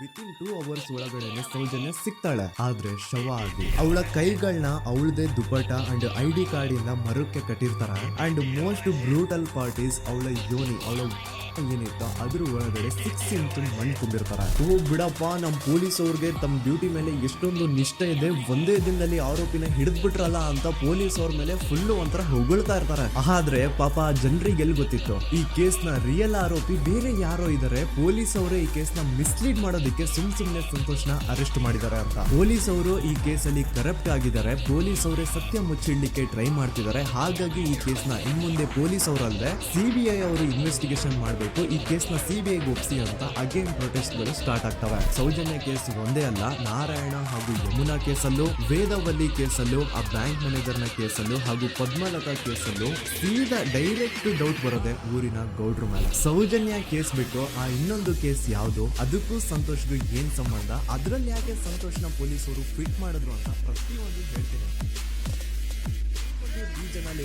Within two hours ಒಳಗಡೆ ಸೌಜನ್ಯ ಸಿಗ್ತಾಳೆ. ಆದ್ರೆ ಶವ ಆಗಿ ಅವಳ ಕೈಗಳನ್ನ ಅವಳದೇ dupatta and I D card ಇಂದ ಮರಕ್ಕೆ ಕಟ್ಟಿರ್ತಾರ. ಅಂಡ್ ಮೋಸ್ಟ್ ಬ್ರೂಟಲ್ ಪಾರ್ಟೀಸ್ ಅವಳ ಯೋನಿ ಅವಳ ಏನಿತ್ತ ಅದ್ರ ಒಳಗಡೆ ಸಿಕ್ಸ್ ಇಂಟು ಮಣ್ಣು ತುಂಬಿರ್ತಾರೆ. ಓ, ಬಿಡಪ್ಪ ನಮ್ಮ ಪೊಲೀಸ್ ಅವ್ರಿಗೆ ತಮ್ಮ ಡ್ಯೂಟಿ ಮೇಲೆ ಎಷ್ಟೊಂದು ನಿಷ್ಠೆ ಇದೆ. ಒಂದೇ ದಿನದಲ್ಲಿ ಆರೋಪಿನ ಹಿಡಿದ್ಬಿಟ್ರಲ್ಲ ಅಂತ ಪೊಲೀಸ್ ಅವ್ರ ಮೇಲೆ ಫುಲ್ ಒಂಥರ ಹೊಗಳ್ತಾ ಇರ್ತಾರೆ. ಆದ್ರೆ ಪಾಪ ಜನರಿಗೆ ಎಲ್ಲಿ ಗೊತ್ತಿತ್ತು? ಈ ಕೇಸ್ನ ರಿಯಲ್ ಆರೋಪಿ ಬೇರೆ ಯಾರೋ ಇದಾರೆ. ಪೊಲೀಸ್ ಅವರೇ ಈ ಕೇಸ್ನ ಮಿಸ್ಲೀಡ್ ಮಾಡೋದಕ್ಕೆ ಸುಮ್ ಸುಮ್ನೆ ಸಂತೋಷ್ನ ಅರೆಸ್ಟ್ ಮಾಡಿದ್ದಾರೆ ಅಂತ. ಪೊಲೀಸ್ ಅವರು ಈ ಕೇಸಲ್ಲಿ ಕರಪ್ಟ್ ಆಗಿದ್ದಾರೆ. ಪೊಲೀಸ್ ಅವರೇ ಸತ್ಯ ಮುಚ್ಚಿಡ್ಲಿಕ್ಕೆ ಟ್ರೈ ಮಾಡ್ತಿದ್ದಾರೆ. ಹಾಗಾಗಿ ಈ ಕೇಸ್ನ ಇನ್ಮುಂದೆ ಪೊಲೀಸ್ ಅವರಲ್ಲದೆ ಸಿಬಿಐ ಅವರು ಇನ್ವೆಸ್ಟಿಗೇಷನ್ ಮಾಡಬೇಕು ಈ ಸಿ ಬಿ ಸಿಬಿಐ ಒಪ್ಸಿ ಅಂತ ಅಗೇನ್ ಪ್ರೊಟೆಸ್ಟ್ಗಳು ಸ್ಟಾರ್ಟ್ ಆಗ್ತವೆ. ಸೌಜನ್ಯ ಕೇಸ್ ಒಂದೇ ಅಲ್ಲ, ನಾರಾಯಣ ಹಾಗೂ ಯಮುನಾ ಕೇಸಲ್ಲೂ, ವೇದವಲ್ಲಿ ಕೇಸಲ್ಲೂ, ಆ ಬ್ಯಾಂಕ್ ಮ್ಯಾನೇಜರ್ನ ಕೇಸಲ್ಲೂ ಹಾಗೂ ಪದ್ಮಲತಾ ಕೇಸಲ್ಲೂ ಸೀದಾ ಡೈರೆಕ್ಟ್ ಡೌಟ್ ಬರೋದೆ ಊರಿನ ಗೌಡ್ರ ಮೇಲೆ. ಸೌಜನ್ಯ ಕೇಸ್ ಬಿಟ್ಟು ಆ ಇನ್ನೊಂದು ಕೇಸ್ ಯಾವುದು? ಅದಕ್ಕೂ ಸಂತೋಷ್ಗೂ ಏನ್ ಸಂಬಂಧ? ಅದರಲ್ಲಿ ಯಾಕೆ ಸಂತೋಷ್ನ ಪೊಲೀಸರು ಫಿಟ್ ಮಾಡಿದ್ರು ಅಂತ ಪ್ರತಿಯೊಂದು ಹೇಳ್ತೀನಿ. ಅಲ್ಲಿ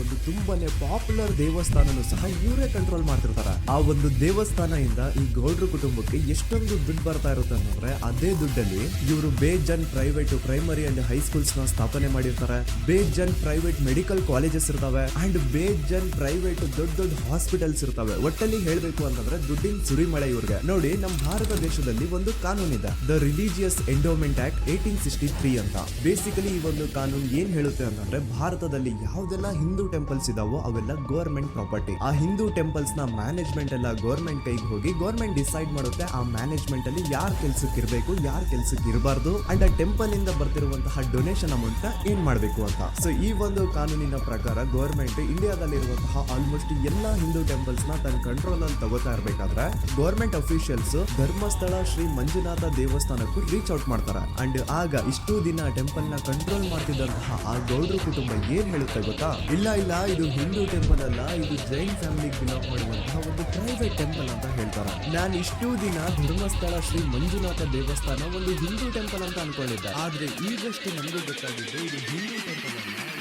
ಒಂದು ತುಂಬಾನೇ ಪಾಪ್ಯುಲರ್ ದೇವಸ್ಥಾನನು ಸಹ ಇವರೇ ಕಂಟ್ರೋಲ್ ಮಾಡ್ತಿರ್ತಾರೆ. ಆ ಒಂದು ದೇವಸ್ಥಾನದಿಂದ ಈ ಗೌಡ್ರ ಕುಟುಂಬಕ್ಕೆ ಎಷ್ಟೊಂದು ದುಡ್ಡು ಬರ್ತಾ ಇರುತ್ತೆ ಅಂತಂದ್ರೆ ಅದೇ ದುಡ್ಡಲ್ಲಿ ಇವರು ಬೇಜನ್ ಪ್ರೈವೇಟ್ ಪ್ರೈಮರಿ ಅಂಡ್ ಹೈಸ್ಕೂಲ್ಸ್ನ ಸ್ಥಾಪನೆ ಮಾಡಿರ್ತಾರೆ. ಬೇಜನ್ ಪ್ರೈವೇಟ್ ಮೆಡಿಕಲ್ ಕಾಲೇಜಸ್ ಇರ್ತವೆ. ಅಂಡ್ ಬೇಜನ್ ಪ್ರೈವೇಟ್ ದೊಡ್ಡ ದೊಡ್ಡ ಹಾಸ್ಪಿಟಲ್ಸ್ ಇರ್ತವೆ. ಒಟ್ಟಲ್ಲಿ ಹೇಳ್ಬೇಕು ಅಂತಂದ್ರೆ ದುಡ್ಡಿನ ಸುರಿಮಳೆ ಇವ್ರಿಗೆ. ನೋಡಿ ನಮ್ಮ ಭಾರತ ದೇಶದಲ್ಲಿ ಒಂದು ಕಾನೂನಿದೆ. The religious endowment act eighteen sixty three ಅಂತ. ಬೇಸಿಕಲಿ ಈ ಒಂದು ಕಾನೂನು ಏನ್ ಹೇಳುತ್ತೆ ಅಂತಂದ್ರೆ ಭಾರತದಲ್ಲಿ ಯಾವ್ದೆಲ್ಲ ಹಿಂದೂ ಟೆಂಪಲ್ಸ್ ಇದಾವೋ ಅವೆಲ್ಲ ಗೌರ್ಮೆಂಟ್ ಪ್ರಾಪರ್ಟಿ ಆ ಹಿಂದೂ ಟೆಂಪಲ್ಸ್ನ ಮ್ಯಾನೇಜ್ಮೆಂಟ್ ಎಲ್ಲ ಗೌರ್ಮೆಂಟ್ ಕೈಗೆ ಹೋಗಿ ಗೌರ್ಮೆಂಟ್ ಡಿಸೈಡ್ ಮಾಡುತ್ತೆ ಆ ಮ್ಯಾನೇಜ್ಮೆಂಟ್ ಅಲ್ಲಿ ಯಾರ್ ಕೆಲ್ಸಕ್ಕೆ ಇರಬೇಕು, ಯಾರ್ ಕೆಲ್ಸಕ್ಕೆ ಇರಬಾರ್ದು ಅಂಡ್ ಆ ಟೆಂಪಲ್ ಇಂದ ಬರ್ತಿರುವಂತಹ ಡೊನೇಷನ್ ಅಮೌಂಟ್ ಏನ್ ಮಾಡಬೇಕು ಅಂತ. ಸೊ ಈ ಒಂದು ಕಾನೂನಿನ ಪ್ರಕಾರ ಗೌರ್ಮೆಂಟ್ ಇಂಡಿಯಾದಲ್ಲಿ ಇರುವಂತಹ ಆಲ್ಮೋಸ್ಟ್ ಎಲ್ಲಾ ಹಿಂದೂ ಟೆಂಪಲ್ಸ್ನ ತನ್ನ ಕಂಟ್ರೋಲ್ ಅಲ್ಲಿ ತಗೋತಾ ಇರಬೇಕಾದ್ರೆ ಗೌರ್ಮೆಂಟ್ ಅಫಿಷಿಯಲ್ಸ್ ಧರ್ಮಸ್ಥಳ ಶ್ರೀ ಮಂಜುನಾಥ ದೇವಸ್ಥಾನಕ್ಕೂ ರೀಚ್ ಔಟ್ ಮಾಡ್ತಾರೆ. ಅಂಡ್ ಆಗ ಇಷ್ಟು ದಿನ ಟೆಂಪಲ್ನ ಕಂಟ್ರೋಲ್ ಮಾಡ್ತಿದ್ದಂತಹ ಆ ಗೌಡ್ರ ಕುಟುಂಬ ಏನ್ ಹೇಳುತ್ತೆ ಗೊತ್ತಾ? ಇಲ್ಲ ಇಲ್ಲ, ಇದು ಹಿಂದೂ ಟೆಂಪಲ್ ಅಲ್ಲ, ಇದು ಜೈನ್ ಫ್ಯಾಮಿಲಿಗೆ ಬಿಲಾಂಗ್ ಮಾಡುವಂತಹ ಒಂದು ಪ್ರೈವೇಟ್ ಟೆಂಪಲ್ ಅಂತ ಹೇಳ್ತಾರೆ. ನಾನು ಇಷ್ಟು ದಿನ ಧರ್ಮಸ್ಥಳ ಶ್ರೀ ಮಂಜುನಾಥ ದೇವಸ್ಥಾನ ಒಂದು ಹಿಂದೂ ಟೆಂಪಲ್ ಅಂತ ಅನ್ಕೊಂಡಿದ್ದೆ. ಆದ್ರೆ ಈಗಷ್ಟು ನಮಗೆ ಗೊತ್ತಾಗಿದ್ದು ಇದು ಹಿಂದೂ ಟೆಂಪಲ್ ಅಲ್ಲ.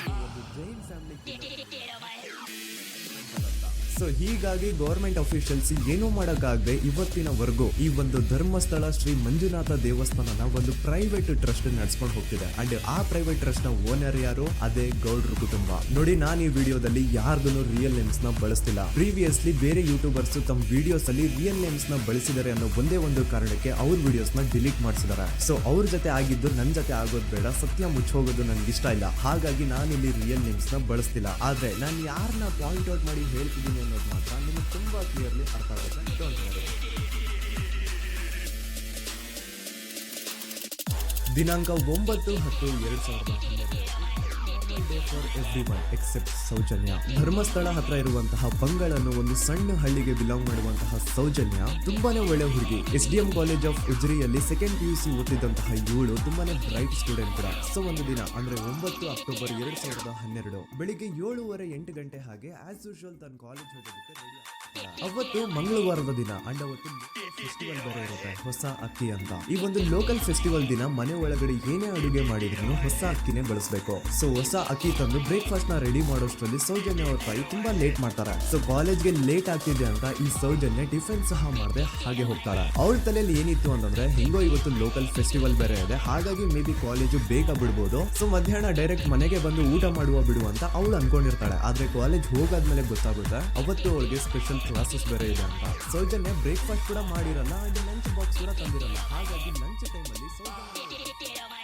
ಸೊ ಹೀಗಾಗಿ ಗೌರ್ಮೆಂಟ್ ಅಫಿಷಿಯಲ್ಸ್ ಏನೂ ಮಾಡೋಕ್ಕಾಗದೆ ಇವತ್ತಿನವರೆಗೂ ಈ ಒಂದು ಧರ್ಮಸ್ಥಳ ಶ್ರೀ ಮಂಜುನಾಥ ದೇವಸ್ಥಾನನ ಒಂದು ಪ್ರೈವೇಟ್ ಟ್ರಸ್ಟ್ ನಡ್ಸ್ಕೊಂಡು ಹೋಗ್ತಿದೆ. ಅಂಡ್ ಆ ಪ್ರೈವೇಟ್ ಟ್ರಸ್ಟ್ನ ಓನರ್ ಯಾರು? ಅದೇ ಗೌಡ್ರ ಕುಟುಂಬ. ನೋಡಿ, ನಾನು ಈ ವಿಡಿಯೋದಲ್ಲಿ ಯಾರ್ದನ್ನು ರಿಯಲ್ ನೇಮ್ಸ್ನ ಬಳಸ್ತಿಲ್ಲ. ಪ್ರೀವಿಯಸ್ಲಿ ಬೇರೆ ಯೂಟ್ಯೂಬರ್ಸ್ ತಮ್ಮ ವಿಡಿಯೋಸ್ ಅಲ್ಲಿ ರಿಯಲ್ ನೇಮ್ಸ್ನ ಬಳಸಿದ್ದಾರೆ ಅನ್ನೋ ಒಂದೇ ಒಂದು ಕಾರಣಕ್ಕೆ ಅವ್ರ ವಿಡಿಯೋಸ್ನ ಡಿಲೀಟ್ ಮಾಡಿಸಿದ್ದಾರೆ. ಸೊ ಅವ್ರ ಜೊತೆ ಆಗಿದ್ದು ನನ್ನ ಜೊತೆ ಆಗೋದು ಬೇಡ, ಸತ್ಯ ಮುಚ್ಚೋಗೋದು ನನ್ಗೆ ಇಷ್ಟ ಇಲ್ಲ. ಹಾಗಾಗಿ ನಾನು ಇಲ್ಲಿ ರಿಯಲ್ ನೇಮ್ಸ್ನ ಬಳಸ್ತಿಲ್ಲ. ಆದ್ರೆ ನಾನು ಯಾರನ್ನ ಪಾಯಿಂಟ್ ಔಟ್ ಮಾಡಿ ಹೇಳ್ತಿದ್ದೀನಿ ಅನ್ನೋದು ಮಾತ್ರ ನಿಮಗೆ ತುಂಬಾ ಕ್ಲಿಯರ್ಲಿ ಅರ್ಥ ಆಗುತ್ತೆ worry. ದಿನಾಂಕ ಒಂಬತ್ತು ಹತ್ತು ಎರಡು ಸಾವಿರದ ಸೌಜನ್ಯ. ಧರ್ಮಸ್ಥಳ ಹತ್ರ ಇರುವಂತಹ ಪಂಗಳನ್ನು ಒಂದು ಸಣ್ಣ ಹಳ್ಳಿಗೆ ಬಿಲಾಂಗ್ ಮಾಡುವಂತಹ ಸೌಜನ್ಯ. ತುಂಬಾನೇ ಒಳ್ಳೆ ಹುಡುಗಿ. S D M college of ಉಜ್ರಿಯಲ್ಲಿ second P U C ಓದಿದಂತಹ ಇವಳು ತುಂಬಾನೇ ಬ್ರೈಟ್ ಸ್ಟೂಡೆಂಟ್ ಕೂಡ. ಸೊ ಒಂದು ದಿನ, ಅಂದ್ರೆ ಒಂಬತ್ತು ಅಕ್ಟೋಬರ್ ಎರಡ್ ಸಾವಿರದ ಹನ್ನೆರಡು ಬೆಳಿಗ್ಗೆ ಏಳುವರೆ ಎಂಟು ಗಂಟೆ ಹಾಗೆ ಆಸ್ ಯೂಶುವಲ್ ತನ್ನ ಕಾಲೇಜ್ ಹೋಗೋದಕ್ಕೆ ರೆಡಿ ಅವತ್ತು ಮಂಗಳವಾರದ ದಿನ ಅಂಡ್ ಅವತ್ತು ಫೆಸ್ಟಿವಲ್ ಬೇರೆ ಇರುತ್ತೆ, ಹೊಸ ಅಕ್ಕಿ ಅಂತ. ಈ ಒಂದು ಲೋಕಲ್ ಫೆಸ್ಟಿವಲ್ ದಿನ ಮನೆ ಒಳಗಡೆ ಏನೇ ಅಡುಗೆ ಮಾಡಿದ್ರು ಹೊಸ ಅಕ್ಕಿನೇ ಬಳಸಬೇಕು. ಸೊ ಹೊಸ ಅಕ್ಕಿ ತಂದು ಬ್ರೇಕ್ಫಾಸ್ಟ್ನ ರೆಡಿ ಮಾಡೋಷ್ಟರಲ್ಲಿ ಸೌಜನ್ಯ ಅವ್ರ ತಾಯಿ ತುಂಬಾ ಲೇಟ್ ಮಾಡ್ತಾರೆ. ಸೊ ಕಾಲೇಜ್ಗೆ ಲೇಟ್ ಆಗ್ತಿದೆ ಅಂತ ಈ ಸೌಜನ್ಯ ಟಿಫಿನ್ ಸಹ ಮಾಡದೆ ಹಾಗೆ ಹೋಗ್ತಾರೆ. ಅವ್ರ ತಲೆಯಲ್ಲಿ ಏನಿತ್ತು ಅಂತಂದ್ರೆ, ಹೆಂಗೋ ಇವತ್ತು ಲೋಕಲ್ ಫೆಸ್ಟಿವಲ್ ಬೇರೆ ಇದೆ, ಹಾಗಾಗಿ ಮೇ ಬಿ ಕಾಲೇಜು ಬೇಗ ಬಿಡ್ಬೋದು. ಸೊ ಮಧ್ಯಾಹ್ನ ಡೈರೆಕ್ಟ್ ಮನೆಗೆ ಬಂದು ಊಟ ಮಾಡುವ ಬಿಡು ಅಂತ ಅವಳು ಅನ್ಕೊಂಡಿರ್ತಾಳೆ. ಆದ್ರೆ ಕಾಲೇಜ್ ಹೋಗಾದ್ಮೇಲೆ ಗೊತ್ತಾಗುತ್ತೆ, ಅವತ್ತು ಅವಳಿಗೆ ಸ್ಪೆಷಲ್ ಕ್ಲಾಸಸ್ ಬೇರೆ ಇದೆ ಅಂತ. ಸೌಜನ್ಯ ಬ್ರೇಕ್ಫಾಸ್ಟ್ ಕೂಡ ಮಾಡಿರಲ್ಲ ಹಾಗೆ ಲಂಚ್ ಬಾಕ್ಸ್ ಕೂಡ ತಂದಿರಲ್ಲ. ಹಾಗಾಗಿ ಲಂಚ್ ಟೈಮಲ್ಲಿ ಸೌಜನ್ಯ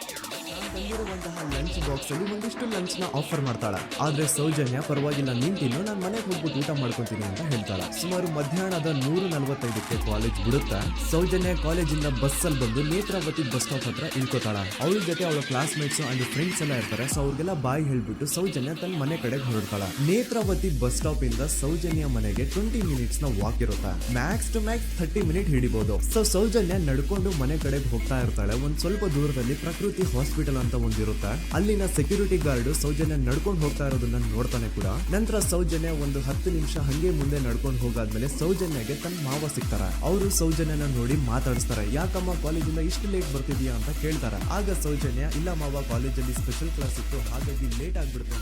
ತಂದಿರುವಂತಹ ಲಂಚ್ ಬಾಕ್ಸ್ ಅಲ್ಲಿ ಒಂದಿಷ್ಟು ಲಂಚ್ನ ಆಫರ್ ಮಾಡ್ತಾಳೆ. ಆದ್ರೆ ಸೌಜನ್ಯ, ಪರವಾಗಿಲ್ಲ ನಿಂತಿನ್ನು ನಾನ್ ಮನೆಗೆ ಹೋಗ್ಬಿಟ್ಟು ಊಟ ಮಾಡ್ಕೊತೀನಿ ಅಂತ ಹೇಳ್ತಾಳೆ. ಸುಮಾರು ಮಧ್ಯಾಹ್ನದ ನೂರ ನಲವತ್ತೈದಕ್ಕೆ ಕಾಲೇಜ್ ಬಿಡುತ್ತಾ, ಸೌಜನ್ಯ ಕಾಲೇಜಿಂದ ಬಸ್ ಅಲ್ಲಿ ಬಂದು ನೇತ್ರಾವತಿ ಬಸ್ ಸ್ಟಾಪ್ ಹತ್ರ ಇಳ್ಕೊತಾಳೆ. ಅವಳ ಜೊತೆ ಅವಳ ಕ್ಲಾಸ್ ಮೇಟ್ಸ್ ಅಂಡ್ ಫ್ರೆಂಡ್ಸ್ ಎಲ್ಲ ಇರ್ತಾರೆ ಸೊ ಅವ್ರಿಗೆಲ್ಲ ಬಾಯ್ ಹೇಳ್ಬಿಟ್ಟು ಸೌಜನ್ಯ ತನ್ನ ಮನೆ ಕಡೆಗೆ ಹೊರಡ್ತಾಳೆ. ನೇತ್ರಾವತಿ ಬಸ್ ಸ್ಟಾಪ್ ಇಂದ ಸೌಜನ್ಯ ಮನೆಗೆ ಟ್ವೆಂಟಿ ಮಿನಿಟ್ಸ್ನ ವಾಕ್ ಇರುತ್ತೆ. Max to max thirty minute ಹಿಡಿಬಹುದು so Soujanya ನಡ್ಕೊಂಡು ಮನೆ ಕಡೆಗೆ ಹೋಗ್ತಾ ಇರ್ತಾಳೆ, ಒಂದ್ ಸ್ವಲ್ಪ ದೂರದಲ್ಲಿ ಪ್ರಕೃತಿ ಹಾಸ್ಪಿಟಲ್ ಅಂತ ಒಂದಿರುತ್ತೆ? ಅಲ್ಲಿನ ಸೆಕ್ಯೂರಿಟಿ ಗಾರ್ಡ್ ಸೌಜನ್ಯ ನಡ್ಕೊಂಡು ಹೋಗ್ತಾ ಇರೋದನ್ನ ನೋಡ್ತಾನೆ ಕೂಡ. ನಂತರ ಸೌಜನ್ಯ ಒಂದು ಹತ್ತು ನಿಮಿಷ ಹಂಗೆ ಮುಂದೆ ನಡ್ಕೊಂಡು ಹೋಗಾದ್ಮೇಲೆ ಸೌಜನ್ಯಗೆ ತನ್ನ ಮಾವ ಸಿಗ್ತಾರೆ. ಅವರು ಸೌಜನ್ಯನ ನೋಡಿ ಮಾತಾಡಿಸ್ತಾರೆ. ಯಾಕಮ್ಮ ಕಾಲೇಜಿಂದ ಇಷ್ಟು ಲೇಟ್ ಬರ್ತಿದ್ಯಾ ಅಂತ ಕೇಳ್ತಾರೆ. ಆಗ ಸೌಜನ್ಯ, ಇಲ್ಲ ಮಾವ, ಕಾಲೇಜಲ್ಲಿ ಸ್ಪೆಷಲ್ ಕ್ಲಾಸ್ ಇತ್ತು, ಹಾಗಾಗಿ ಲೇಟ್ ಆಗ್ಬಿಡುತ್ತೆ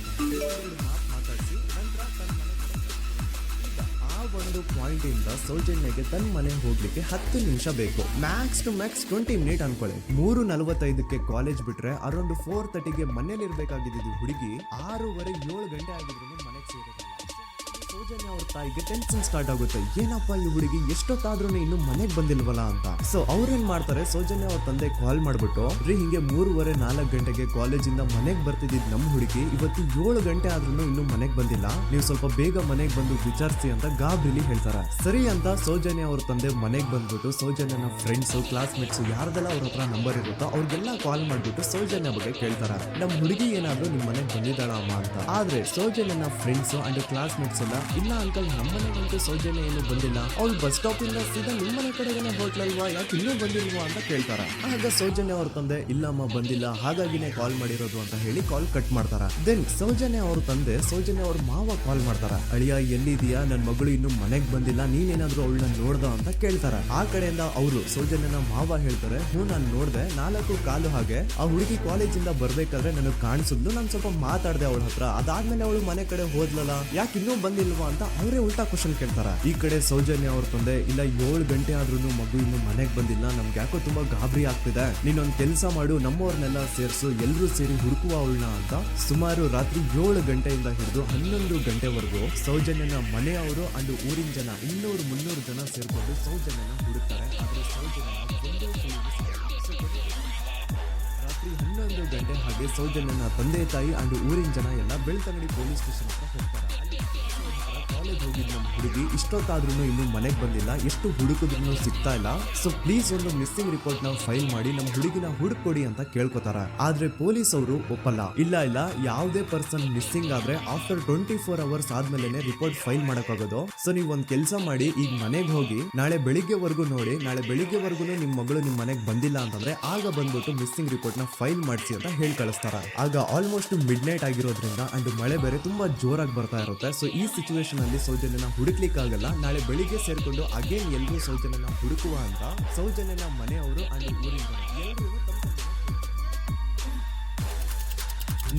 ಆ ಒಂದು ಪಾಯಿಂಟ್ ಇಂದ ಸೌಜನ್ಯಗೆ ತನ್ನ ಮನೆ ಹೋಗ್ಲಿಕ್ಕೆ ಹತ್ತು ನಿಮಿಷ ಬೇಕು. Max to max twenty minute ಅನ್ಕೊಳ್ಳಿ ಮೂರು ನಲವತ್ತೈದಕ್ಕೆ ಕಾಲೇಜ್ ಬಿಟ್ರೆ ಅರೌಂಡ್ ಫೋರ್ ತರ್ಟಿಗೆ ಮನೇಲಿ ಇರ್ಬೇಕಾಗಿದ್ದು ಹುಡುಗಿ ಆರೂವರೆ ಏಳು ಗಂಟೆ ಆಗಿದ್ರು ಸೌಜನ್ಯ ಅವ್ರ ತಾಯಿಗೆ ಟೆನ್ಷನ್ ಸ್ಟಾರ್ಟ್ ಆಗುತ್ತೆ. ಏನಪ್ಪ ಈ ಹುಡುಗಿ? ಎಷ್ಟೊತ್ತಾದ್ರೂ ಇನ್ನು ಮನೆಗೆ ಬಂದಿಲ್ವಲ್ಲ ಅಂತ. ಸೊ ಅವ್ರೇನ್ ಮಾಡ್ತಾರೆ? ಸೌಜನ್ಯ ಅವ್ರ ತಂದೆ ಕಾಲ್ ಮಾಡ್ಬಿಟ್ಟು, ರೀ, ಹಿಂಗೆ ಮೂರುವರೆ, ನಾಲ್ಕು ಗಂಟೆಗೆ ಕಾಲೇಜಿಂದ ಮನೆಗೆ ಬರ್ತಿದ್ದಿದ್ ನಮ್ಮ ಹುಡುಗಿ. ಇವತ್ತು ಏಳು ಗಂಟೆ ಆದ್ರೂ ಇನ್ನು ಮನೆಗೆ ಬಂದಿಲ್ಲ. ನೀವು ಸ್ವಲ್ಪ ಬೇಗ ಮನೆಗೆ ಬಂದು ವಿಚಾರಿಸಿ ಅಂತ ಗಾಬ್ರಿಲಿ ಹೇಳ್ತಾರೆ. ಸರಿ ಅಂತ ಸೌಜನ್ಯ ಅವ್ರ ತಂದೆ ಮನೆಗೆ ಬಂದ್ಬಿಟ್ಟು, ಸೌಜನ್ಯನ ಫ್ರೆಂಡ್ಸ್ ಕ್ಲಾಸ್ಮೇಟ್ಸ್ ಯಾರ್ದೆಲ್ಲ ಅವ್ರ ಹತ್ರ ನಂಬರ್ ಇರುತ್ತೋ ಅವ್ರಿಗೆಲ್ಲ ಕಾಲ್ ಮಾಡ್ಬಿಟ್ಟು ಸೌಜನ್ಯ ಬಗ್ಗೆ ಕೇಳ್ತಾರೆ. ನಮ್ಮ ಹುಡುಗಿ ಏನಾದ್ರೂ ನಿಮ್ ಮನೆಗೆ ಬಂದಿದ್ದಾಳ ಅಮ್ಮ ಅಂತ. ಆದ್ರೆ ಸೌಜನ್ಯನ ಫ್ರೆಂಡ್ಸ್ ಅಂಡ್ ಕ್ಲಾಸ್ಮೇಟ್ಸ್ ಎಲ್ಲ ಇಲ್ಲ ಅಂಕಲ್ ನಮ್ಮ ಮನೆಗಂತೂ ಸೌಜನ್ಯ ಏನು ಬಂದಿಲ್ಲ. ಅವ್ಳು ಬಸ್ ಸ್ಟಾಪ್ ಇಂದ ಸೀದಾ ನಿಮ್ಮ ಮನೆ ಕಡೆಗೇನೆ ಹೋಟ್ಲಲ್ವಾ ಯಾಕೆ ಇನ್ನೂ ಬಂದಿಲ್ವಾ ಅಂತ ಕೇಳ್ತಾರ. ಆಗ ಸೌಜನ್ಯ ಅವ್ರ ತಂದೆ ಇಲ್ಲಮ್ಮ ಬಂದಿಲ್ಲ, ಹಾಗಾಗಿನೇ ಕಾಲ್ ಮಾಡಿರೋದು ಅಂತ ಹೇಳಿ ಕಾಲ್ ಕಟ್ ಮಾಡ್ತಾರ. ದೆನ್ ಸೌಜನ್ಯ ಅವ್ರ ತಂದೆ, ಸೌಜನ್ಯ ಅವ್ರ ಮಾವ ಕಾಲ್ ಮಾಡ್ತಾರ. ಅಳಿಯ ಎಲ್ಲಿದೀಯಾ ನನ್ ಮಗಳು ಇನ್ನು ಮನೆಗ್ ಬಂದಿಲ್ಲ, ನೀನೇನಾದ್ರೂ ಅವಳನ್ನ ನೋಡ್ದ ಅಂತ ಕೇಳ್ತಾರ. ಆ ಕಡೆಯಿಂದ ಅವರು ಸೌಜನ್ಯನ ಮಾವ ಹೇಳ್ತಾರೆ, ಹ್ಞೂ, ನಾನು ನೋಡ್ದೆ. ನಾಲ್ಕು ಕಾಲು ಹಾಗೆ. ಆ ಹುಡುಗಿ ಕಾಲೇಜಿಂದ ಬರ್ಬೇಕಾದ್ರೆ ನನಗೆ ಕಾಣಿಸಿದ್ಲು. ನಾನು ಸ್ವಲ್ಪ ಮಾತಾಡ್ದೆ ಅವಳ ಹತ್ರ. ಅದಾದ್ಮೇಲೆ ಅವಳು ಮನೆ ಕಡೆ ಹೋದ್ಲಲ್ಲ, ಯಾಕೆ ಇನ್ನೂ ಬಂದಿಲ್ವಾ? ಅಂತ ಅವರೇ ಉಲ್ಟಾ ಕ್ವಶನ್ ಕೇಳ್ತಾರೆ? ಈ ಕಡೆ ಸೌಜನ್ಯ ಅವ್ರ ತಂದೆ, ಇಲ್ಲ ಏಳು ಗಂಟೆ ಆದ್ರೂ ಮಗು ಇನ್ನು ಮನೆಗೆ ಬಂದಿಲ್ಲ, ನಮ್ಗೆ ಯಾಕೋ ತುಂಬಾ ಗಾಬರಿ ಆಗ್ತಿದೆ. ನೀನೊಂದ್ ಕೆಲಸ ಮಾಡು ನಮ್ಮವ್ರನ್ನೆಲ್ಲ ಸೇರ್ಸು ಎಲ್ಲರೂ ಸೇರಿ ಹುಡುಕುವ ಅವಳನ್ನ ಅಂತ ಸುಮಾರು ರಾತ್ರಿ ಏಳು ಗಂಟೆಯಿಂದ ಹಿಡಿದು ಹನ್ನೊಂದು ಗಂಟೆವರೆಗೂ ಸೌಜನ್ಯನ ಮನೆಯವರು ಅಂಡ್ ಊರಿನ ಜನ, ಇನ್ನೂರು ಮುನ್ನೂರು ಜನ ಸೇರ್ಕೊಂಡು ಸೌಜನ್ಯನ ಹುಡುಕ್ತಾರೆ. ಸಿಗಲ್ಲ. ರಾತ್ರಿ ಹನ್ನೊಂದು ಗಂಟೆ ಹಾಗೆ ಸೌಜನ್ಯನ ತಂದೆ ತಾಯಿ ಅಂಡ್ ಊರಿನ ಜನ ಎಲ್ಲ ಬೆಳ್ತಂಗಡಿ ಪೊಲೀಸ್ ಸ್ಟೇಷನ್ ಹೋಗ್ತಾರೆ. ನಮ್ಮ ಹುಡುಗಿ. ಇಷ್ಟೊತ್ತಾದ್ರೂ ಇನ್ನು ಮನೆಗೆ ಬಂದಿಲ್ಲ. ಎಷ್ಟು ಹುಡುಕಿದ್ರು ಸಿಗ್ತಾ ಇಲ್ಲ. ಸೊ ಪ್ಲೀಸ್ ಒಂದು ಮಿಸ್ಸಿಂಗ್ ರಿಪೋರ್ಟ್ನ ಫೈಲ್ ಮಾಡಿ ನಮ್ಮ ಹುಡುಗಿನ ಹುಡುಕೊಡಿ ಅಂತ ಕೇಳ್ಕೊತಾರ. ಆದ್ರೆ ಪೊಲೀಸ್ ಅವರು ಒಪ್ಪಲ್ಲ. ಇಲ್ಲ ಇಲ್ಲ, ಯಾವುದೇ ಪರ್ಸನ್ ಮಿಸ್ಸಿಂಗ್ ಆದ್ರೆ ಆಫ್ಟರ್ ಟ್ವೆಂಟಿ ಫೋರ್ ಅವರ್ಸ್ ಆದ್ಮೇಲೆ ರಿಪೋರ್ಟ್ ಫೈಲ್ ಮಾಡಕ್ಕಾಗೋದು. ಸೊ ನೀವು ಒಂದ್ ಕೆಲಸ ಮಾಡಿ, ಈಗ ಮನೆಗೆ ಹೋಗಿ, ನಾಳೆ ಬೆಳಿಗ್ಗೆವರೆಗೂ ನೋಡಿ, ನಾಳೆ ಬೆಳಿಗ್ಗೆವರೆಗೂ ನಿಮ್ಮ ಮಗಳು ನಿಮ್ಮ ಮನೆಗೆ ಬಂದಿಲ್ಲ ಅಂತಂದ್ರೆ ಆಗ ಬಂದ್ಬಿಟ್ಟು ಮಿಸ್ಸಿಂಗ್ ರಿಪೋರ್ಟ್ನ ಫೈಲ್ ಮಾಡಿಸಿ ಅಂತ ಹೇಳಿ ಕಳಿಸ್ತಾರ. ಆಗ ಆಲ್ಮೋಸ್ಟ್ ಮಿಡ್ ನೈಟ್ ಆಗಿರೋದ್ರಿಂದ ಅಂಡ್ ಮಳೆ ಬೇರೆ ತುಂಬಾ ಜೋರಾಗಿ ಬರ್ತಾ ಇರುತ್ತೆ. ಸೊ ಈ ಸಿಚುವೇಶನ್ ಅಲ್ಲಿ ಸೌಜನ್ಯನ ಹುಡುಕ್ಲಿಕ್ಕಾಗಲ್ಲ. ನಾಳೆ ಬೆಳಿಗ್ಗೆ ಸೇರ್ಕೊಂಡು ಅಗೇನ್ ಎಲ್ರೂ ಸೌಜನ್ಯನ ಹುಡುಕುವ ಅಂತ ಸೌಜನ್ಯನ ಮನೆಯವರು ಅಲ್ಲಿ ಊರಿಂದ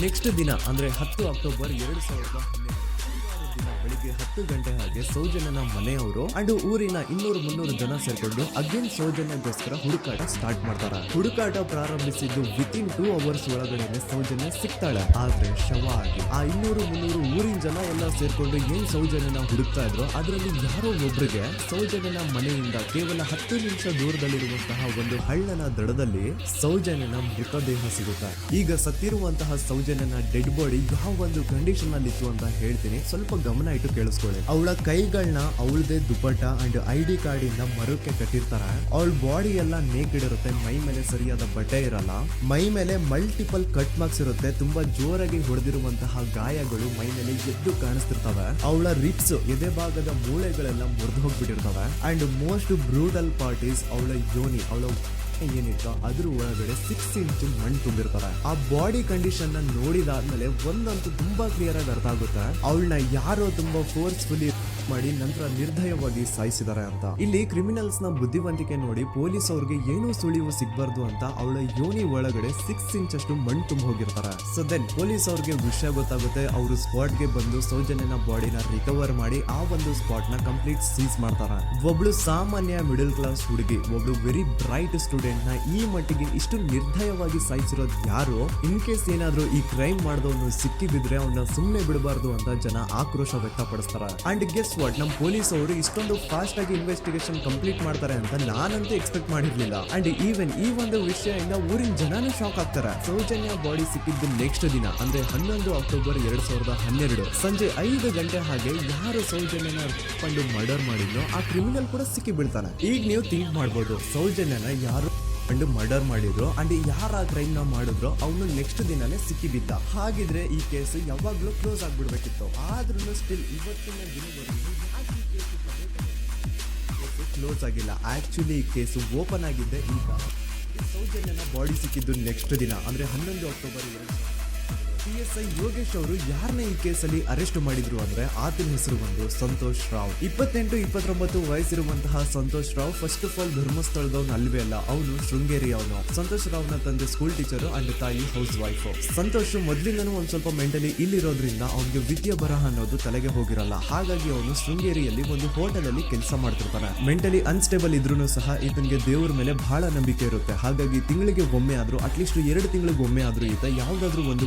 ನೆಕ್ಸ್ಟ್ ದಿನ ಅಂದ್ರೆ ಹತ್ತು ಅಕ್ಟೋಬರ್ ಎರಡು ಸಾವಿರದ ಹನ್ನೆರಡು. ಬೆಳಿಗ್ಗೆ ಹತ್ತು ಗಂಟೆ ಹಾಗೆ ಸೌಜನ್ಯನ ಮನೆಯವರು ಅಂಡ್ ಊರಿನ ಇನ್ನೂರು ಮುನ್ನೂರು ಜನ ಸೇರ್ಕೊಂಡು ಅಗೇನ್ ಸೌಜನ್ಯಗೋಸ್ಕರ ಹುಡುಕಾಟ ಸ್ಟಾರ್ಟ್ ಮಾಡ್ತಾರ. ಹುಡುಕಾಟ ಪ್ರಾರಂಭಿಸಿದ್ದು ವಿತಿನ್ ಟೂ ಅವರ್ಸ್ ಒಳಗಡೆ ಸೌಜನ್ಯ ಸಿಗ್ತಾಳೆ. ಆದ್ರೆ ಶವ ಆಗಿ ಆ ಇನ್ನೂರು ಮುನ್ನೂರು ಊರಿನ ಜನ ಎಲ್ಲ ಸೇರ್ಕೊಂಡು ಏನ್ ಸೌಜನ್ಯನ ಹುಡುಕ್ತಾ ಇದ್ರು ಅದರಲ್ಲಿ ಯಾರೋ ಒಬ್ರಿಗೆ ಸೌಜನ್ಯನ ಮನೆಯಿಂದ ಕೇವಲ ಹತ್ತು ನಿಮಿಷ ದೂರದಲ್ಲಿರುವಂತಹ ಒಂದು ಹಳ್ಳನ ದಡದಲ್ಲಿ ಸೌಜನ್ಯನ ಮೃತದೇಹ ಸಿಗುತ್ತೆ. ಈಗ ಸತ್ತಿರುವಂತಹ ಸೌಜನ್ಯನ ಡೆಡ್ ಬಾಡಿ ಯಾವ ಒಂದು ಕಂಡೀಷನ್ ಅಲ್ಲಿ ಇತ್ತು ಅಂತ ಹೇಳ್ತೀನಿ. ಸ್ವಲ್ಪ ಗಮನ ಇಟ್ಟು ಕೇಳಿಸ್ಕೊಳ್ಳಿ. ಅವಳ ಕೈಗಳನ್ನ ಅವಳದೇ dupatta and I D card ಇಂದ ಮರಕ್ಕೆ ಕಟ್ಟಿರ್ತಾರೆ. ಅವಳ ಬಾಡಿ ಎಲ್ಲ ನೇಕಿಡ್ ಇರುತ್ತೆ, ಮೈ ಮೇಲೆ ಸರಿಯಾದ ಬಟ್ಟೆ ಇರಲ್ಲ. ಮೈ ಮೇಲೆ ಮಲ್ಟಿಪಲ್ ಕಟ್ ಮಾರ್ಕ್ಸ್ ಇರುತ್ತೆ, ತುಂಬಾ ಜೋರಾಗಿ ಹೊಡೆದಿರುವಂತಹ ಗಾಯಗಳು ಮೈ ಮೇಲೆ ಎದ್ದು ಕಾಣಿಸ್ತಿರ್ತವೆ. ಅವಳ ರಿಪ್ಸ್ ಎದೆ ಭಾಗದ ಮೂಳೆಗಳೆಲ್ಲ ಮುರಿದು ಹೋಗ್ಬಿಟ್ಟಿರ್ತವೆ. ಅಂಡ್ ಮೋಸ್ಟ್ ಬ್ರೂಟಲ್ ಪಾರ್ಟೀಸ್ ಅವಳ ಯೋನಿ, ಅವಳ ಏನಿತ್ತು ಅದ್ರ ಒಳಗಡೆ ಸಿಕ್ಸ್ ಇಂಚ್ ಮಣ್ಣು ತುಂಬಿರ್ತಾರೆ ಆ ಬಾಡಿ ಕಂಡೀಷನ್ನ ನೋಡಿದಾದ್ಮೇಲೆ ಒಂದಂತೂ ತುಂಬಾ ಕ್ಲಿಯರ್ ಆಗಿ ಅರ್ಥ ಆಗುತ್ತೆ. ಅವಳನ್ನ ಯಾರೋ ತುಂಬಾ ಫೋರ್ಸ್ಫುಲಿ ಮಾಡಿ ನಂತರ ನಿರ್ದಯವಾಗಿ ಸಾಯಿಸಿದ್ದಾರೆ ಅಂತ. ಇಲ್ಲಿ ಕ್ರಿಮಿನಲ್ಸ್ನ ಬುದ್ಧಿವಂತಿಕೆ ನೋಡಿ ಪೊಲೀಸ್ ಅವ್ರಿಗೆ ಏನೂ ಸುಳಿವು ಸಿಗ್ಬಾರ್ದು ಅಂತ ಅವಳ ಯೋನಿ ಒಳಗಡೆ ಸಿಕ್ಸ್ ಇಂಚ್ ಅಷ್ಟು ಮಣ್ಣು ತುಂಬ ಹೋಗಿರ್ತಾರೆ. ಸೊ ದೆನ್ ಪೊಲೀಸ್ ಅವ್ರಿಗೆ ವಿಷಯ ಗೊತ್ತಾಗುತ್ತೆ, ಅವರು ಸ್ಪಾಟ್ಗೆ ಬಂದು ಸೌಜನ್ಯನ ಬಾಡಿನ ರಿಕವರ್ ಮಾಡಿ ಆ ಒಂದು ಸ್ಪಾಟ್ನ ಕಂಪ್ಲೀಟ್ ಸೀಸ್ ಮಾಡ್ತಾರೆ. ಒಬ್ಳು ಸಾಮಾನ್ಯ ಮಿಡಲ್ ಕ್ಲಾಸ್ ಹುಡುಗಿ, ಒಬ್ಳು ವೆರಿ ಬ್ರೈಟ್ ಸ್ಟೂಡೆಂಟ್ನ ಈ ಮಟ್ಟಿಗೆ ಇಷ್ಟು ನಿರ್ದಯವಾಗಿ ಸಾಯಿಸಿರೋದು ಯಾರು? ಇನ್ ಕೇಸ್ ಏನಾದ್ರೂ ಈ ಕ್ರೈಮ್ ಮಾಡಿದವನು ಸಿಕ್ಕಿ ಬಿದ್ರೆ ಅವನ್ನ ಸುಮ್ಮನೆ ಬಿಡಬಾರ್ದು ಅಂತ ಜನ ಆಕ್ರೋಶ ವ್ಯಕ್ತಪಡಿಸ್ತಾರೆ. ಅಂಡ್ ಗೆಸ್ ವಾಟ್ ನಮ್ಮ ಪೊಲೀಸ್ ಅವರು ಇಷ್ಟೊಂದು ಫಾಸ್ಟ್ ಆಗಿ ಇನ್ವೆಸ್ಟಿಗೇಷನ್ ಕಂಪ್ಲೀಟ್ ಮಾಡ್ತಾರೆ ಅಂತ ನಾನಂತೂ ಎಕ್ಸ್ಪೆಕ್ಟ್ ಮಾಡಿರ್ಲಿಲ್ಲ. ಅಂಡ್ ಈವನ್ ಈ ಒಂದು ವಿಷಯದಿಂದ ಊರಿನ ಜನನೂ ಶಾಕ್ ಆಗ್ತಾರೆ. ಸೌಜನ್ಯ ಬಾಡಿ ಸಿಕ್ಕಿದ್ದು ನೆಕ್ಸ್ಟ್ ದಿನ, ಅಂದ್ರೆ ಹನ್ನೊಂದು ಅಕ್ಟೋಬರ್ ಎರಡ್ ಸಾವಿರದ ಹನ್ನೆರಡು. ಸಂಜೆ ಐದು ಗಂಟೆ ಹಾಗೆ ಯಾರು ಸೌಜನ್ಯನ ಕಂಡು ಮರ್ಡರ್ ಮಾಡಿದ್ನೋ ಆ ಕ್ರಿಮಿನಲ್ ಕೂಡ ಸಿಕ್ಕಿ ಬೀಳ್ತಾನೆ ಈಗ ನೀವು ಥಿಂಕ್ ಮಾಡ್ಬೋದು, ಸೌಜನ್ಯನ ಯಾರು ಕಂಡು ಮರ್ಡರ್ ಮಾಡಿದ್ರು. ಅಂಡ್ ಯಾರ ಕ್ರೈಮ್ನ ಮಾಡಿದ್ರು ಅವನು ನೆಕ್ಸ್ಟ್ ದಿನನೇ ಸಿಕ್ಕಿ ಬಿದ್ದ. ಹಾಗಿದ್ರೆ ಈ ಕೇಸ್ ಯಾವಾಗ್ಲೂ ಕ್ಲೋಸ್ ಆಗ್ಬಿಡ್ಬೇಕಿತ್ತು. ಆದ್ರೂ ಸ್ಟಿಲ್ ಇವತ್ತಿನ ದಿನವರೆಗೂ ಕ್ಲೋಸ್ ಆಗಿಲ್ಲ? ಆಕ್ಚುಲಿ ಈ ಕೇಸು ಓಪನ್ ಆಗಿದ್ದೆ ಈಗ. ಸೌಜನ್ಯನ ಬಾಡಿ ಸಿಕ್ಕಿದ್ದು ನೆಕ್ಸ್ಟ್ ದಿನ. ಅಂದ್ರೆ ಹನ್ನೊಂದು October P S I Yogesh ಅವರು ಯಾರನ್ನ ಈ ಕೇಸಲ್ಲಿ ಅರೆಸ್ಟ್ ಮಾಡಿದ್ರು ಅಂದ್ರೆ ಆತನ ಹೆಸರು ಬಂದು ಸಂತೋಷ್ ರಾವ್. ಇಪ್ಪತ್ತೆಂಟು, ಇಪ್ಪತ್ತೊಂಬತ್ತು ವಯಸ್ಸಿರುವಂತಹ Santhosh Rao first of all ಧರ್ಮಸ್ಥಳದವನು ಅಲ್ವೇ ಅಲ್ಲ, ಅವನು ಶೃಂಗೇರಿ ಅವನು ಸಂತೋಷ್ನ ತಂದೆ ಸ್ಕೂಲ್ ಟೀಚರ್ ಅಂಡ್ ತಾಯಿ ಹೌಸ್ ವೈಫ್ ಸಂತೋಷ್ ಮೊದ್ಲಿಂದನೂ ಒಂದ್ ಸ್ವಲ್ಪ ಮೆಂಟಲಿ ಇಲ್ಲಿರೋದ್ರಿಂದ ಅವನಿಗೆ ವಿದ್ಯೆ ಬರಹ ಅನ್ನೋದು ತಲೆಗೆ ಹೋಗಿರಲ್ಲ. ಹಾಗಾಗಿ ಅವನು ಶೃಂಗೇರಿಯಲ್ಲಿ ಒಂದು ಹೋಟೆಲ್ ಅಲ್ಲಿ ಕೆಲಸ ಮಾಡ್ತಿರ್ತಾನೆ. ಮೆಂಟಲಿ ಅನ್ಸ್ಟೇಬಲ್ ಇದ್ರೂ ಸಹ ಈತನಿಗೆ ದೇವ್ರ ಮೇಲೆ ಬಹಳ ನಂಬಿಕೆ ಇರುತ್ತೆ. ಹಾಗಾಗಿ ತಿಂಗಳಿಗೆ ಒಮ್ಮೆ ಆದ್ರೂ ಅಟ್ಲೀಸ್ಟ್ ಎರಡು ತಿಂಗಳಿಗೆ ಒಮ್ಮೆ ಆದ್ರೂ ಈತ ಯಾವ್ದಾದ್ರು ಒಂದು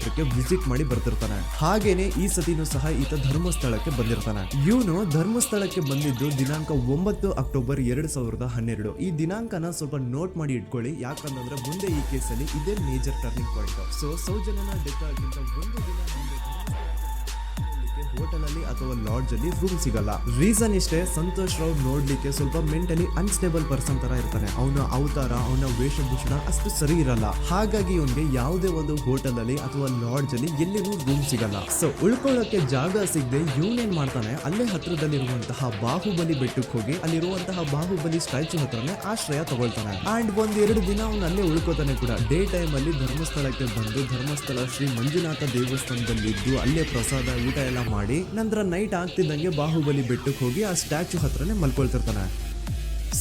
ಪುಣ್ಯಕ್ಷೇತ್ರಕ್ಕೆ ವಿಸಿಟ್ ಮಾಡಿ ಬರ್ತಿರ್ತಾನೆ. ಹಾಗೇನೆ ಈ ಸತಿನೂ ಸಹ ಈತ ಧರ್ಮಸ್ಥಳಕ್ಕೆ ಬಂದಿರ್ತಾನೆ. ಇವನು ಧರ್ಮಸ್ಥಳಕ್ಕೆ ಬಂದಿದ್ದು ದಿನಾಂಕ ಒಂಬತ್ತು ಅಕ್ಟೋಬರ್ ಎರಡ್ ಸಾವಿರದ ಹನ್ನೆರಡು. ಈ ದಿನಾಂಕನ ಸ್ವಲ್ಪ ನೋಟ್ ಮಾಡಿ ಇಟ್ಕೊಳ್ಳಿ. ಯಾಕಂತಂದ್ರೆ ಮುಂದೆ ಈ ಕೇಸಲ್ಲಿ ಇದೇ ಮೇಜರ್ ಟರ್ನಿಂಗ್ ಪಾಯಿಂಟ್ ಸೊ ಸೌಜನ್ಯನ ಡೆತ್ ಆಗಿಂತ ಒಂದು ದಿನ ಹೋಟೆಲ್ ಅಲ್ಲಿ ಅಥವಾ ಲಾಡ್ಜ್ ಅಲ್ಲಿ ರೂಮ್ ಸಿಗಲ್ಲ. ರೀಸನ್ ಇಷ್ಟೇ, ಸಂತೋಷ್ ರಾವ್ ನೋಡ್ಲಿಕ್ಕೆ ಸ್ವಲ್ಪ ಮೆಂಟಲಿ ಅನ್ಸ್ಟೇಬಲ್ ಪರ್ಸನ್ ತರ ಇರ್ತಾನೆ. ಅವನ ಅವತಾರ, ಅವನ ವೇಷಭೂಷಣ ಅಷ್ಟು ಸರಿ ಇರಲ್ಲ. ಹಾಗಾಗಿ ಅವನಿಗೆ ಯಾವುದೇ ಒಂದು ಹೋಟೆಲ್ ಅಲ್ಲಿ ಅಥವಾ ಲಾಡ್ಜ್ ಅಲ್ಲಿ ಎಲ್ಲಿನೂ ರೂಮ್ ಸಿಗಲ್ಲ. ಸೊ ಉಳ್ಕೊಳ್ಳೋಕೆ ಜಾಗ ಸಿಗದೆ ಇವನೇನ್ ಮಾಡ್ತಾನೆ, ಅಲ್ಲೇ ಹತ್ರದಲ್ಲಿರುವಂತಹ ಬಾಹುಬಲಿ ಬೆಟ್ಟಕ್ಕೆ ಹೋಗಿ ಅಲ್ಲಿರುವಂತಹ ಬಾಹುಬಲಿ ಸ್ಟ್ಯಾಚು ಹತ್ರನೇ ಆಶ್ರಯ ತಗೊಳ್ತಾನೆ. ಅಂಡ್ ಒಂದ್ ಎರಡು ದಿನ ಅವನು ಅಲ್ಲೇ ಉಳ್ಕೋತಾನೆ ಕೂಡ. ಡೇ ಟೈಮ್ ಅಲ್ಲಿ ಧರ್ಮಸ್ಥಳಕ್ಕೆ ಬಂದು, ಧರ್ಮಸ್ಥಳ ಶ್ರೀ ಮಂಜುನಾಥ ದೇವಸ್ಥಾನದಲ್ಲಿ ಇದ್ದು ಅಲ್ಲೇ ಪ್ರಸಾದ, ಊಟ ಎಲ್ಲ ಮಾಡಿ ನಂತರ ನೈಟ್ ಆಗ್ತಿದ್ದಂಗೆ ಬಾಹುಬಲಿ ಬೆಟ್ಟಕ್ಕೆ ಹೋಗಿ ಆ ಸ್ಟ್ಯಾಚು ಹತ್ರನೇ ಮಲ್ಕೊಳ್ತಿರ್ತಾನೆ.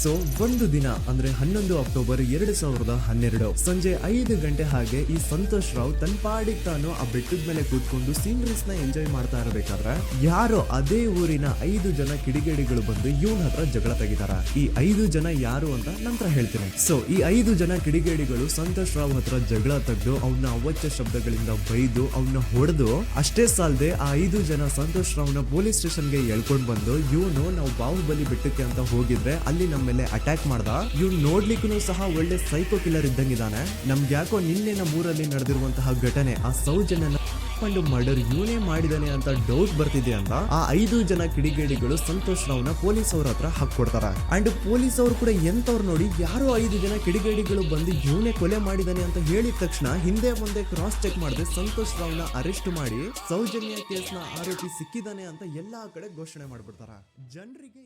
ಸೊ ಒಂದು ದಿನ, ಅಂದ್ರೆ ಹನ್ನೊಂದು ಅಕ್ಟೋಬರ್ ಎರಡು ಸಾವಿರದ ಹನ್ನೆರಡು ಸಂಜೆ ಐದು ಗಂಟೆ ಹಾಗೆ ಈ ಸಂತೋಷ್ ರಾವ್ ತನ್ನ ಪಾಡಿಗೆ ತಾನು ಆ ಬೆಟ್ಟದ ಮೇಲೆ ಕೂತ್ಕೊಂಡು ಸೀನರೀಸ್ನ ಎಂಜಾಯ್ ಮಾಡ್ತಾ ಇರಬೇಕಾದ್ರೆ, ಯಾರೋ ಅದೇ ಊರಿನ ಐದು ಜನ ಕಿಡಿಗೇಡಿಗಳು ಬಂದು ಇವನ್ ಹತ್ರ ಜಗಳ ತೆಗಿತಾರ. ಈ ಐದು ಜನ ಯಾರು ಅಂತ ನಂತರ ಹೇಳ್ತೀನಿ. ಸೊ ಈ ಐದು ಜನ ಕಿಡಿಗೇಡಿಗಳು ಸಂತೋಷ್ ರಾವ್ ಹತ್ರ ಜಗಳ ತೆಗೆದು, ಅವನ ಅವಚ್ಯ ಶಬ್ದಗಳಿಂದ ಬೈದು ಅವನ್ನ ಹೊಡೆದು, ಅಷ್ಟೇ ಸಾಲದೆ ಆ ಐದು ಜನ ಸಂತೋಷ್ ರಾವ್ನ ಪೊಲೀಸ್ ಸ್ಟೇಷನ್ಗೆ ಎಳ್ಕೊಂಡು ಬಂದು, ಇವನು ನಾವು ಬಾಹುಬಲಿ ಬೆಟ್ಟಕ್ಕೆ ಅಂತ ಹೋಗಿದ್ರೆ ಅಲ್ಲಿ ನಮ್ಮ ಮೇಲೆ ಅಟ್ಯಾಕ್ ಮಾಡ್ದ. ಇವ್ ನೋಡ್ಲಿಕ್ಕೂ ಸಹ ಒಳ್ಳೆ ಸೈಕೋ ಕಿಲ್ಲರ್ ಇದ್ದಂಗಿದಾನೆ ನಮ್ಗೆ ಯಾಕೋ ನಿನ್ನೆ ನಮ್ಮೂರಲ್ಲಿ ನಡೆದಿರುವಂತಹ ಘಟನೆ, ಆ ಸೌಜನ್ಯನ ಕೊಂಡು ಮರ್ಡರ್ ಇವನೇ ಮಾಡಿದಾನೆ ಅಂತ ಡೌಟ್ ಬರ್ತಿದೆ ಅಂತ ಆ ಐದು ಜನ ಕಿಡಿಗೇಡಿಗಳು ಸಂತೋಷ್ ರಾವ್ನ ಪೊಲೀಸ್ ಅವ್ರ ಹತ್ರ ಹಾಕೊಡ್ತಾರೆ ಅಂಡ್ ಪೊಲೀಸ್ ಅವರು ಕೂಡ ಎಂತವ್ರು ನೋಡಿ ಯಾರೋ ಐದು ಜನ ಕಿಡಿಗೇಡಿಗಳು ಬಂದು ಇವನೇ ಕೊಲೆ ಮಾಡಿದಾನೆ ಅಂತ ಹೇಳಿದ ತಕ್ಷಣ ಹಿಂದೆ ಮುಂದೆ ಕ್ರಾಸ್ ಚೆಕ್ ಮಾಡದೆ ಸಂತೋಷ್ ರಾವ್ನ ಅರೆಸ್ಟ್ ಮಾಡಿ ಸೌಜನ್ಯ ಕೇಸ್ನ ಆರೋಪಿ ಸಿಕ್ಕಿದಾನೆ ಅಂತ ಎಲ್ಲಾ ಕಡೆ ಘೋಷಣೆ ಮಾಡ್ಬಿಡ್ತಾರ. ಜನರಿಗೆ